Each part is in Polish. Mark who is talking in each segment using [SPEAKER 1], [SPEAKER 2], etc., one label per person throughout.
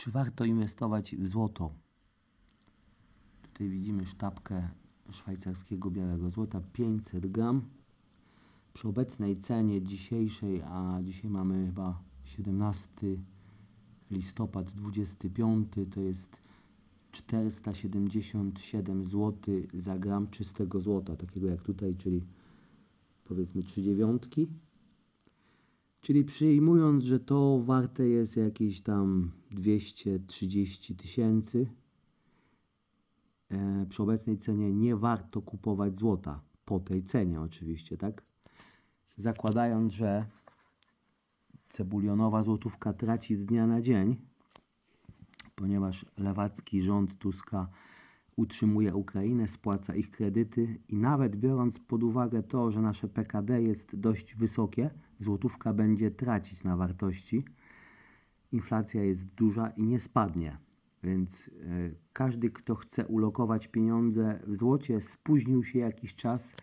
[SPEAKER 1] Czy warto inwestować w złoto? Tutaj widzimy sztabkę szwajcarskiego białego złota 500 gram. Przy obecnej cenie dzisiejszej, a dzisiaj mamy chyba 17 listopad 25, to jest 477 zł za gram czystego złota, takiego jak tutaj, czyli powiedzmy 3 dziewiątki. Czyli przyjmując, że to warte jest jakieś tam 230 tysięcy, e, przy obecnej cenie nie warto kupować złota. Po tej cenie oczywiście, tak? Zakładając, że cebulionowa złotówka traci z dnia na dzień, ponieważ lewacki rząd Tuska utrzymuje Ukrainę, spłaca ich kredyty i nawet biorąc pod uwagę to, że nasze PKD jest dość wysokie, złotówka będzie tracić na wartości. Inflacja jest duża i nie spadnie. Więc e, każdy, kto chce ulokować pieniądze w złocie, spóźnił się jakiś czas,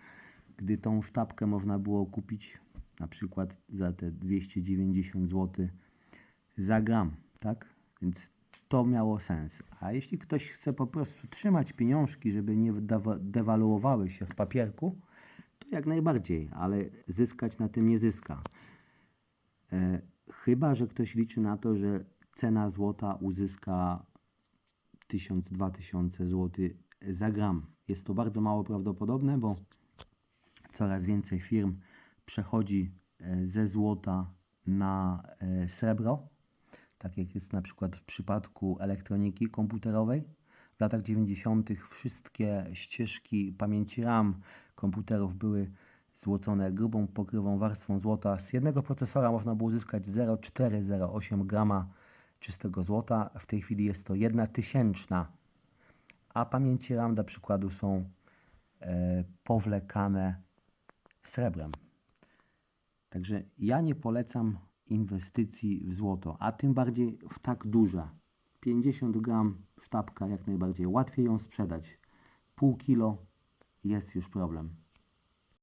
[SPEAKER 1] gdy tą sztabkę można było kupić na przykład za te 290 zł za gram, tak? Więc to miało sens. A jeśli ktoś chce po prostu trzymać pieniążki, żeby nie dewa- dewaluowały się w papierku, to jak najbardziej, ale zyskać na tym nie zyska. E, chyba, że ktoś liczy na to, że cena złota uzyska 1000-2000 zł za gram. Jest to bardzo mało prawdopodobne, bo coraz więcej firm przechodzi e, ze złota na e, srebro, tak jak jest na przykład w przypadku elektroniki komputerowej. W latach 90. wszystkie ścieżki pamięci RAM komputerów były złocone grubą pokrywą warstwą złota. Z jednego procesora można było uzyskać 0,408 grama czystego złota. W tej chwili jest to 1 tysięczna, a pamięci RAM dla przykładu są e, powlekane srebrem. Także ja nie polecam inwestycji w złoto, a tym bardziej w tak duże. 50 gram sztabka jak najbardziej. Łatwiej ją sprzedać. Pół kilo jest już problem.